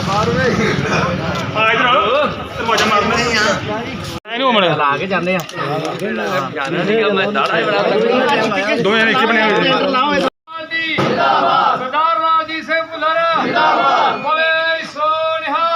ਤੁਹਾਡਾ ਇਹਨੂੰ ਮੜ ਲਾ ਕੇ ਜਾਂਦੇ ਆ ਦੋਵੇਂ ਨੇ ਇੱਕ ਬਣੇ ਸਰਦਾਰ ਰਾਜੀ ਸਿੰਘ ਭੁੱਲਰ ਜਿੰਦਾਬਾਦ ਬੋਲੇ ਸੋਨਿਹਾ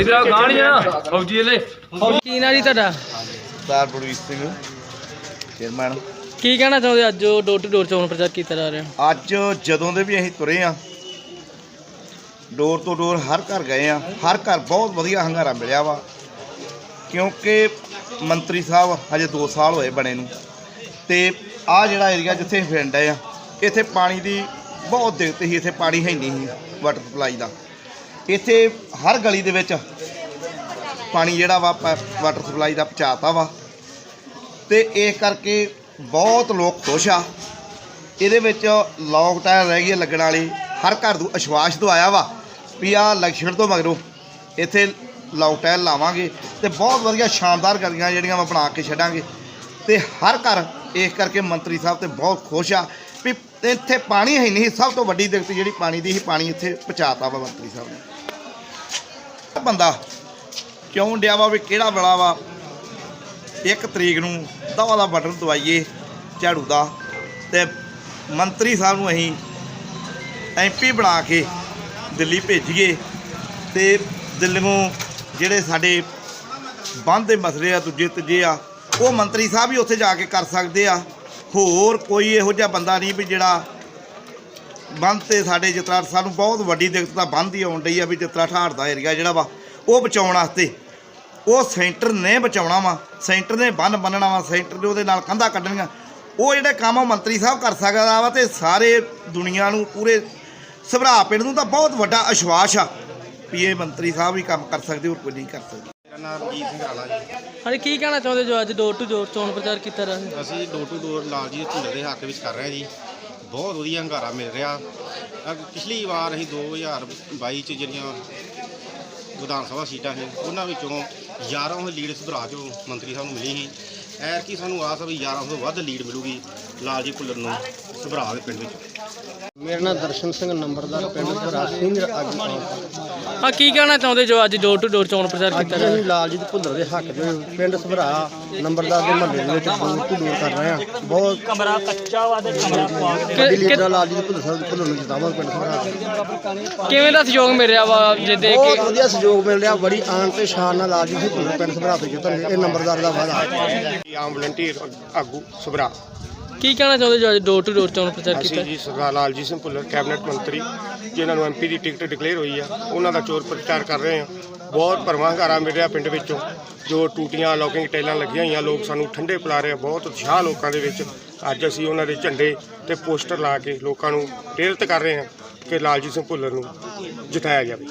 ਇਧਰ ਗਾਣੀਆਂ ਫੌਜੀ ਲੈ ਕੀ ਨਾ ਜੀ ਤੁਹਾਡਾ? ਸਰਦਾਰ ਬਲਵੀਰ ਸਿੰਘ ਚੇਅਰਮੈਨ। ਕੀ ਕਹਿਣਾ ਚਾਹੁੰਦੇ ਅੱਜ ਜੋ ਡੋਰ ਟੂ ਡੋਰ ਚੋਣ ਪ੍ਰਚਾਰ ਕੀਤਾ ਜਾ ਰਿਹਾ? ਅੱਜ ਜਦੋਂ ਦੇ ਵੀ ਅਸੀਂ ਤੁਰੇ ਆ ਡੋਰ ਤੋਂ ਡੋਰ ਹਰ ਘਰ ਗਏ ਆ ਹਰ ਘਰ ਬਹੁਤ ਵਧੀਆ ਹੰਗਾਰਾ ਮਿਲਿਆ ਵਾ। ਕਿਉਂਕਿ ਮੰਤਰੀ ਸਾਹਿਬ ਹਜੇ 2 ਸਾਲ ਹੋਏ ਬਣੇ ਨੂੰ ਤੇ ਆ ਜਿਹੜਾ ਏਰੀਆ ਜਿੱਥੇ ਅਸੀਂ ਫਿਰਨ ਆ, ਇੱਥੇ ਪਾਣੀ ਦੀ ਬਹੁਤ ਦਿੱਕਤ ਸੀ, ਇੱਥੇ ਪਾਣੀ ਹੈ ਨਹੀਂ ਸੀ ਵਾਟਰ ਸਪਲਾਈ ਦਾ। ਇੱਥੇ ਹਰ ਗਲੀ ਦੇ ਵਿੱਚ ਪਾਣੀ ਜਿਹੜਾ ਵਾ, ਪ- ਵਾਟਰ ਸਪਲਾਈ ਦਾ ਪਹੁੰਚਾਤਾ ਵਾ। ਤੇ ਇਸ ਕਰਕੇ ਬਹੁਤ ਲੋਕ ਖੁਸ਼ ਆ। ਇਹਦੇ ਵਿੱਚ ਲੌਕ ਟਾਇਰ ਰਹਿ ਗਈ ਲੱਗਣ ਵਾਲੀ। ਹਰ ਘਰ ਨੂੰ ਅਸ਼ਵਾਸ ਦਵਾਇਆ ਵਾ ਵੀ ਆ ਲਕਸ਼ਣ ਤੋਂ ਮਗਰੋਂ ਇੱਥੇ ਲੌਕ ਟਾਇਰ ਲਾਵਾਂਗੇ ਤੇ ਬਹੁਤ ਵਧੀਆ ਸ਼ਾਨਦਾਰ ਗਲੀਆਂ ਜਿਹੜੀਆਂ ਵਾ ਬਣਾ ਕੇ ਛੱਡਾਂਗੇ। ਤੇ ਹਰ ਘਰ ਇਸ ਕਰਕੇ ਮੰਤਰੀ ਸਾਹਿਬ ਤੇ ਬਹੁਤ ਖੁਸ਼ ਆ ਵੀ ਇੱਥੇ ਪਾਣੀ ਹੈ ਨਹੀਂ, ਸਭ ਤੋਂ ਵੱਡੀ ਦਿੱਕਤ ਜਿਹੜੀ ਪਾਣੀ ਦੀ ਸੀ ਪਾਣੀ ਇੱਥੇ ਪਹੁੰਚਾਤਾ ਵਾ ਮੰਤਰੀ ਸਾਹਿਬ ਨੇ। ਬੰਦਾ ਕਿਉਂ ਡਿਆ ਵਾ ਵੀ ਕਿਹੜਾ ਬੜਾ ਵਾ? ਇੱਕ ਤਰੀਕ ਨੂੰ ਦਵਾ ਦਾ ਬਟਨ ਦਵਾਈਏ ਝਾੜੂ ਦਾ ਤੇ ਮੰਤਰੀ ਸਾਹਿਬ ਨੂੰ ਅਸੀਂ ਐਮਪੀ ਬਣਾ ਕੇ ਦਿੱਲੀ ਭੇਜੀਏ ਤੇ ਦਿੱਲੀੋਂ ਜਿਹੜੇ ਸਾਡੇ ਬੰਦ ਦੇ ਮਸਲੇ ਆ, ਦੂਜੇ ਤੀਜੇ ਆ ਉਹ ਮੰਤਰੀ ਸਾਹਿਬ ਵੀ ਉੱਥੇ ਜਾ ਕੇ ਕਰ ਸਕਦੇ ਆ। ਹੋਰ ਕੋਈ ਇਹੋ ਜਿਹਾ ਬੰਦਾ ਨਹੀਂ ਵੀ ਜਿਹੜਾ ਬੰਦ ਤੇ ਸਾਡੇ ਜਿਤਰਾ ਸਾਨੂੰ ਬਹੁਤ ਵੱਡੀ ਦਿੱਕਤ ਤਾਂ ਬੰਦ ਹੀ ਆਉਣ ਡਈ ਆ ਵੀ ਜਿਤਰਾ ਠਾੜ ਦਾ ਏਰੀਆ ਜਿਹੜਾ ਵਾ, ਉਹ ਬਚਾਉਣ ਵਾਸਤੇ। ਉਹ ਸੈਂਟਰ ਨੇ ਬਚਾਉਣਾ ਵਾ, ਸੈਂਟਰ ਨੇ ਬੰਨ ਬੰਨਣਾ ਵਾ, ਸੈਂਟਰ ਨੇ ਉਹਦੇ ਨਾਲ ਕੰਧਾ ਕੱਢਣੀਆਂ। ਉਹ ਜਿਹੜੇ ਕੰਮ ਮੰਤਰੀ ਸਾਹਿਬ ਕਰ ਸਕਦਾ ਵਾ ਤੇ ਸਾਰੇ ਦੁਨੀਆ ਨੂੰ ਪੂਰੇ ਸਭਰਾ ਪਿੰਡ ਨੂੰ ਤਾਂ ਬਹੁਤ ਵੱਡਾ ਅਸ਼ਵਾਸ ਆ ਵੀ ਇਹ ਮੰਤਰੀ ਸਾਹਿਬ ਹੀ ਕੰਮ ਕਰ ਸਕਦੇ, ਹੋਰ ਕੋਈ ਨਹੀਂ ਕਰ ਸਕਦੇ। ਹਾਂਜੀ ਕੀ ਕਹਿਣਾ ਚਾਹੁੰਦੇ ਜੋ ਅੱਜ ਡੋਰ ਟੂ ਡੋਰ ਚੋਣ ਪ੍ਰਚਾਰ ਕੀਤਾ ਜਾ ਰਿਹਾ? ਅਸੀਂ door to door Lal ji ਦੇ ਝੁੱਲੇ ਦੇ ਹੱਕ ਵਿੱਚ ਕਰ ਰਹੇ ਹਾਂ ਜੀ। ਬਹੁਤ ਵਧੀਆ ਹੰਗਾਰਾ ਮਿਲ ਰਿਹਾ। ਅਹ ਪਿਛਲੀ ਵਾਰ ਅਸੀਂ 2022 ਚ ਜਿਹੜੀਆਂ ਵਿਧਾਨ ਸਭਾ ਸੀਟਾਂ ਸੀ ਉਹਨਾਂ ਵਿੱਚੋਂ 11 ਲੀਡ ਸੁਧਰਾ ਚੋਂ ਮੰਤਰੀ ਸਾਹਿਬ ਨੂੰ ਮਿਲੀ ਸੀ। ਐਰ ਕੀ ਸਾਨੂੰ ਆਸ ਆ ਵੀ 11 ਤੋਂ ਵੱਧ ਲੀਡ ਮਿਲੂਗੀ ਲਾਲ ਜੀ ਭੁੱਲਰ ਨੂੰ। ਸੁਭਰਾ ਦੇ ਪਿੰਡ ਵਿੱਚ। ਮੇਰਾ ਨਾਮ ਦਰਸ਼ਨ ਸਿੰਘ ਨੰਬਰਦਾਰ ਪਿੰਡ ਭਰਾ ਸੀਨੀਅਰ ਆਗੂ ਹਾਂ ਕੀ ਕਹਿਣਾ ਚਾਹੁੰਦੇ ਜੋ ਅੱਜ ਡੋਰ ਟੂ ਡੋਰ ਚੋਣ ਪ੍ਰਚਾਰ ਕੀਤਾ ਜਾ ਰਿਹਾ? ਅਸੀਂ ਲਾਲਜੀਤ ਭੁੱਲਰ ਦੇ ਹੱਕ ਦੇ ਪਿੰਡ ਸਭਰਾ ਨੰਬਰਦਾਰ ਦੇ ਮਹੱਲੇ ਦੇ ਵਿੱਚ ਦੂਰ ਤੋਂ ਦੂਰ ਕਰ ਰਹੇ ਹਾਂ। ਬਹੁਤ ਕਮਰਾ ਕੱਚਾ ਵਾ ਤੇ ਕਮਰਾ ਪਾ ਕੇ ਲੀਡਰ ਲਾਲਜੀਤ ਭੁੱਲਰ ਸਾਹਿਬ ਭੁੱਲਰ ਨੂੰ ਜਿਤਾਵਾਂਗੇ ਪਿੰਡ ਸਭਰਾ। ਕਿਵੇਂ ਦਾ ਸਹਿਯੋਗ ਮਿਲ ਰਿਹਾ ਵਾ ਜਿੱਦੇ ਬਹੁਤ ਕਿ? ਵਧੀਆ ਸਹਿਯੋਗ ਮਿਲ ਰਿਹਾ ਬੜੀ ਆਨ ਤੇ ਸ਼ਾਨ ਨਾਲ ਲਾਲਜੀਤ ਭੁੱਲਰ ਪਿੰਡ ਸਭਰਾ ਤੋਂ ਜਿੱਤਣਗੇ। ਇਹ ਨੰਬਰਦਾਰ ਦਾ ਵਾਅਦਾ। ਆਮ ਵਲੰਟੀਅਰ ਆਗੂ ਸੁਭਰਾ। ਕੀ ਕਹਿਣਾ ਚਾਹੁੰਦੇ ਜੋ ਅੱਜ ਡੋਰ ਟੂ ਡੋਰ ਚੋਣ ਪ੍ਰਚਾਰ ਕੀਤਾ? ਅਸੀਂ ਜੀ ਸਰਦਾਰ ਲਾਲਜੀਤ ਸਿੰਘ ਭੁੱਲਰ ਕੈਬਨਿਟ ਮੰਤਰੀ ਜਿਨ੍ਹਾਂ ਨੂੰ ਐਮਪੀ ਦੀ ਟਿਕਟ ਡਿਕਲੇਅਰ ਹੋਈ ਆ ਉਹਨਾਂ ਦਾ ਚੋਰ ਪ੍ਰਚਾਰ ਕਰ ਰਹੇ ਆ। ਬਹੁਤ ਭਰਵਾਂ ਹੰਗਾਰਾ ਮਿਲ ਰਿਹਾ ਪਿੰਡ ਵਿੱਚੋਂ ਜੋ ਟੂਟੀਆਂ ਲੋਕਿੰਗ ਟੈਲਾਂ ਲੱਗੀਆਂ ਹੋਈਆਂ ਲੋਕ ਸਾਨੂੰ ਠੰਡੇ ਪਿਲਾ ਰਹੇ ਆ ਬਹੁਤ ਉਤਸ਼ਾਹ ਲੋਕਾਂ ਦੇ ਵਿੱਚ। ਅੱਜ ਅਸੀਂ ਉਹਨਾਂ ਦੇ ਝੰਡੇ ਤੇ ਪੋਸਟਰ ਲਾ ਕੇ ਲੋਕਾਂ ਨੂੰ ਪ੍ਰੇਰਿਤ ਕਰ ਰਹੇ ਹਾਂ ਕਿ ਲਾਲਜੀਤ ਸਿੰਘ ਭੁੱਲਰ ਨੂੰ ਜਿਤਾਇਆ ਜਾਵੇ।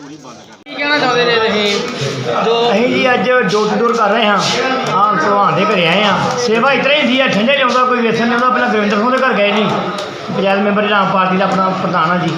ਕਹਿਣਾ ਚਾਹੁੰਦੇ ਨੇ ਤੁਸੀਂ? ਜੋ ਅਸੀਂ ਜੀ ਅੱਜ ਡੋਰ ਟੂ ਡੋਰ ਕਰ ਰਹੇ ਹਾਂ। ਆਹ ਭਲਵਾਨ ਦੇ ਘਰੇ ਆਏ ਹਾਂ। ਸੇਵਾ ਇਤਨੀ ਹੁੰਦੀ ਹੈ, ਠੰਡੇ ਲਿਆਉਂਦਾ, ਕੋਈ ਵੇਸਣ ਲਿਆਉਂਦਾ, ਪਹਿਲਾਂ ਗਵਿੰਦਰ ਸਿੰਘ ਦੇ ਘਰ ਗਏ ਜੀ। ਪੰਚਾਇਤ ਮੈਂਬਰ ਰਾਮ ਪਾਰਟੀ ਦਾ ਆਪਣਾ ਪ੍ਰਧਾਨ ਆ ਜੀ।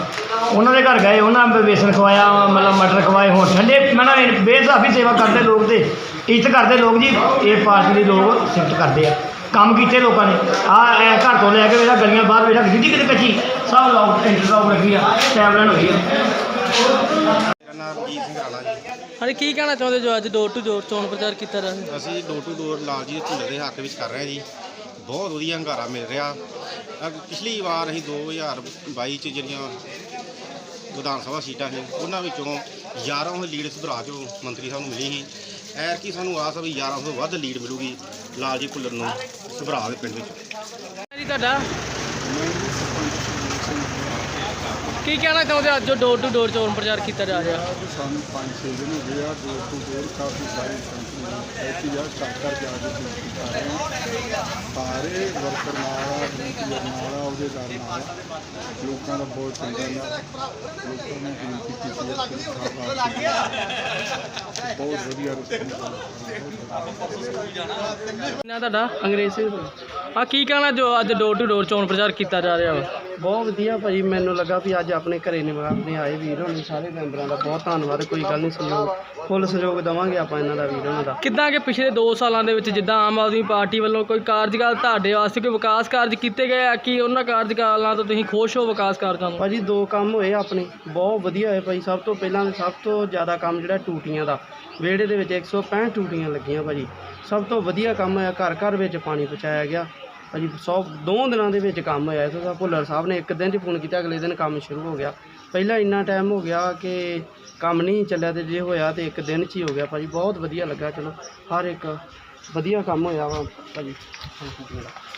ਉਹਨਾਂ ਦੇ ਘਰ ਗਏ, ਉਹਨਾਂ ਨੇ ਵੇਸਣ ਖਵਾਇਆ, ਮਤਲਬ ਮਟਰ ਖਵਾਏ ਹੁਣ ਠੰਡੇ, ਮੈਂ ਨਾ ਬੇਸਾਫੀ ਸੇਵਾ ਕਰਦੇ ਲੋਕ ਤੇ, ਇੱਜ਼ਤ ਕਰਦੇ ਲੋਕ ਜੀ, ਇਹ ਪਾਰਟੀ ਦੇ ਲੋਕ ਸਿਫਤ ਕਰਦੇ ਆ। ਕੰਮ ਕੀਤੇ ਲੋਕਾਂ ਨੇ। ਆ, ਇਹ ਘਰ ਤੋਂ ਲੈ ਕੇ ਵੇਲਾ ਗਲੀਆਂ ਬਾਹਰ ਵੇਲਾ ਜਿੱਡੀ ਕਿਤੇ ਕੱਚੀ, ਸਭ ਲੋਕ ਇੰਟਰਲੌਕ ਲੱਗੀ ਆ, ਟੈਬਲੈਨ ਹੋਈ ਆ। ਮੇਰਾ ਨਾਮ ਜੀਤ ਸਿੰਘ ਰਾਣਾ ਜੀ? ਹਾਂਜੀ ਕੀ ਕਹਿਣਾ ਚਾਹੁੰਦੇ ਜੋ ਅੱਜ ਡੋਰ ਟੂ ਡੋਰ ਚੋਣ ਪ੍ਰਚਾਰ ਕੀਤਾ ਜਾ ਰਿਹਾ? ਅਸੀਂ door to door Lal ji ਦੇ ਝੁੱਲੇ ਦੇ ਹੱਕ ਵਿੱਚ ਕਰ ਰਹੇ ਹਾਂ ਜੀ। ਬਹੁਤ ਵਧੀਆ ਹੰਗਾਰਾ ਮਿਲ ਰਿਹਾ। ਅਗ- ਪਿਛਲੀ ਵਾਰ ਅਸੀਂ 2022 ਚ ਜਿਹੜੀਆਂ ਵਿਧਾਨ ਸਭਾ ਸੀਟਾਂ ਸੀ ਉਹਨਾਂ ਵਿੱਚੋਂ 1100 ਲੀਡ ਸੁਧਰਾ ਚੋਂ ਮੰਤਰੀ ਸਾਹਿਬ ਨੂੰ ਮਿਲੀ ਸੀ। ਐਰ ਕੀ ਸਾਨੂੰ ਆਸ ਆ ਵੀ 1100 ਤੋਂ ਵੱਧ ਲੀਡ ਮਿਲੂਗੀ ਲਾਲਜੀ ਭੁੱਲਰ ਨੂੰ ਸੁਭਰਾ ਦੇ ਪਿੰਡ ਵਿੱਚ। ਜੀ ਤੁਹਾਡਾ? ਕੀ ਕਹਿਣਾ ਚਾਹੁੰਦੇ ਅੱਜ ਜੋ ਡੋਰ ਟੂ ਡੋਰ ਚੋਣ ਪ੍ਰਚਾਰ ਕੀਤਾ ਜਾ ਰਿਹਾ। ਸਾਨੂੰ ਪੰਜ ਛੇ ਦਿਨ ਹੋ ਗਏ ਆ ਦੂਰ ਤੋਂ ਦੂਰ ਕਾਫੀ ਸਾਰੀ ਐਸੀ ਆ ਘਰ ਜਾ ਕੇ ਡਿਊਟੀ ਕਰ ਰਹੇ ਆ। ਸਾਰੇ ਵਰਕਰ ਨਾਲ ਨਾਲ ਉਹਦੇ ਨਾਲ। ਲੋਕਾਂ ਦਾ ਬਹੁਤ ਚੰਗਾ ਨਾਲ ਲੋਕਾਂ ਨੇ ਬੇਨਤੀ ਕੀਤੀ ਹੈ ਕਿ ਸਾਹਿਬ ਆ ਬਹੁਤ ਵਧੀਆ ਰਿਸਪੌਂਸ ਨਾ ਤੁਹਾਡਾ ਅੰਗਰੇਜ਼। ਸਿੰਘ ਆ ਕੀ ਕਹਿਣਾ ਜੋ ਅੱਜ ਡੋਰ ਟੂ ਡੋਰ ਚੋਣ ਪ੍ਰਚਾਰ ਕੀਤਾ ਜਾ ਰਿਹਾ ਵਾ? ਬਹੁਤ ਵਧੀਆ ਭਾਜੀ ਮੈਨੂੰ ਲੱਗਾ ਵੀ ਅੱਜ ਆਪਣੇ ਘਰੇ ਨਿਵਾਸਦੇ ਆਏ ਵੀਰ ਹੋਣੀ ਸਾਰੇ ਮੈਂਬਰਾਂ ਦਾ ਬਹੁਤ ਧੰਨਵਾਦ ਕੋਈ ਗੱਲ ਨਹੀਂ ਸਹਿਯੋਗ ਫੁੱਲ ਸਹਿਯੋਗ ਦੇਵਾਂਗੇ ਆਪਾਂ ਇਹਨਾਂ ਦਾ ਵੀਰ ਹੋਣਾ ਦਾ। ਕਿੱਦਾਂ ਕਿ ਪਿਛਲੇ 2 ਸਾਲਾਂ ਦੇ ਵਿੱਚ ਜਿੱਦਾਂ ਆਮ ਆਦਮੀ ਪਾਰਟੀ ਵੱਲੋਂ ਕੋਈ ਕਾਰਜਕਾਲ ਤੁਹਾਡੇ ਵਾਸਤੇ ਕੋਈ ਵਿਕਾਸ ਕਾਰਜ ਕੀਤੇ ਗਏ ਆ ਕਿ ਉਹਨਾਂ ਕਾਰਜਕਾਲਾਂ ਤੋਂ ਤੁਸੀਂ ਖੁਸ਼ ਹੋ ਵਿਕਾਸ ਕਾਰਜਾਂ ਤੋਂ? ਭਾਜੀ ਦੋ ਕੰਮ ਹੋਏ ਆਪਣੇ ਬਹੁਤ ਵਧੀਆ ਹੋਏ ਭਾਈ ਸਭ ਤੋਂ ਪਹਿਲਾਂ ਸਭ ਤੋਂ ਜ਼ਿਆਦਾ ਕੰਮ ਜਿਹੜਾ ਟੂਟੀਆਂ ਦਾ ਵਿਹੜੇ ਦੇ ਵਿੱਚ 165 ਟੂਟੀਆਂ ਲੱਗੀਆਂ ਭਾਜੀ। ਸਭ ਤੋਂ ਵਧੀਆ ਕੰਮ ਹੋਇਆ ਘਰ ਘਰ ਵਿੱਚ ਪਾਣੀ ਪਹੁੰਚਾਇਆ ਗਿਆ ਭਾਜੀ, ਸੌ ਦੋ ਦਿਨਾਂ ਦੇ ਵਿੱਚ ਕੰਮ ਹੋਇਆ ਇੱਥੋਂ ਦਾ ਭੁੱਲਰ ਸਾਹਿਬ ਨੇ ਇੱਕ ਦਿਨ 'ਚ ਫੋਨ ਕੀਤਾ, ਅਗਲੇ ਦਿਨ ਕੰਮ ਸ਼ੁਰੂ ਹੋ ਗਿਆ। ਪਹਿਲਾਂ ਇੰਨਾ ਟਾਈਮ ਹੋ ਗਿਆ ਕਿ ਕੰਮ ਨਹੀਂ ਚੱਲਿਆ ਤੇ ਜੇ ਹੋਇਆ ਤੇ ਇੱਕ ਦਿਨ 'ਚ ਹੀ ਹੋ ਗਿਆ। ਭਾਜੀ, ਬਹੁਤ ਵਧੀਆ ਲੱਗਾ, ਚਲੋ, ਹਰ ਇੱਕ ਵਧੀਆ ਕੰਮ ਹੋਇਆ ਵਾ, ਭਾਜੀ।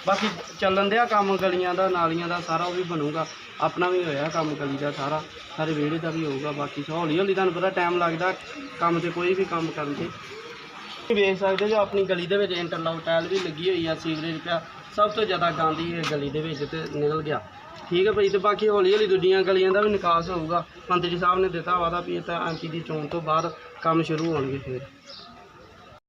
ਬਾਕੀ ਚੱਲਣ ਦਿਆ ਕੰਮ, ਗਲੀਆਂ ਦਾ, ਨਾਲੀਆਂ ਦਾ, ਸਾਰਾ ਉਹ ਵੀ ਬਣੂਗਾ। ਆਪਣਾ ਵੀ ਹੋਇਆ ਕੰਮ, ਗਲੀ ਦਾ ਸਾਰਾ। ਸਾਰੇ ਵਿਹੜੇ ਦਾ ਵੀ ਹੋਊਗਾ, ਬਾਕੀ ਹੌਲੀ ਹੌਲੀ ਤੁਹਾਨੂੰ ਪਤਾ ਟਾਈਮ ਲੱਗਦਾ ਕੰਮ ਤੇ ਕੋਈ ਵੀ ਕੰਮ ਕਰਨ ਤੇ। ਵੇਖ ਸਕਦੇ ਜੋ ਆਪਣੀ ਗਲੀ ਦੇ ਵਿੱਚ ਇੰਟਰਲੌਕ ਟਾਇਲ ਵੀ ਲੱਗੀ ਹੋਈ ਆ, ਸੀਵਰੇਜ ਪਿਆ। ਸਭ ਤੋਂ ਜ਼ਿਆਦਾ ਗਾਂਧੀ ਇਹ ਗਲੀ ਦੇ ਵਿੱਚ ਤੇ ਨਿਕਲ ਗਿਆ। ਠੀਕ ਹੈ ਭਾਈ, ਤੇ ਬਾਕੀ ਹੌਲੀ ਹੌਲੀ ਦੂਜੀਆਂ ਗਲੀਆਂ ਦਾ ਵੀ ਨਿਕਾਸ ਹੋਊਗਾ। ਮੰਤਰੀ ਸਾਹਿਬ ਨੇ ਦਿੱਤਾ ਵਾਦਾ ਵੀ ਇਹ ਤਾਂ ਐਮਪੀ ਦੀ ਚੋਣ ਤੋਂ ਬਾਅਦ ਕੰਮ ਸ਼ੁਰੂ ਹੋਣਗੇ ਫਿਰ।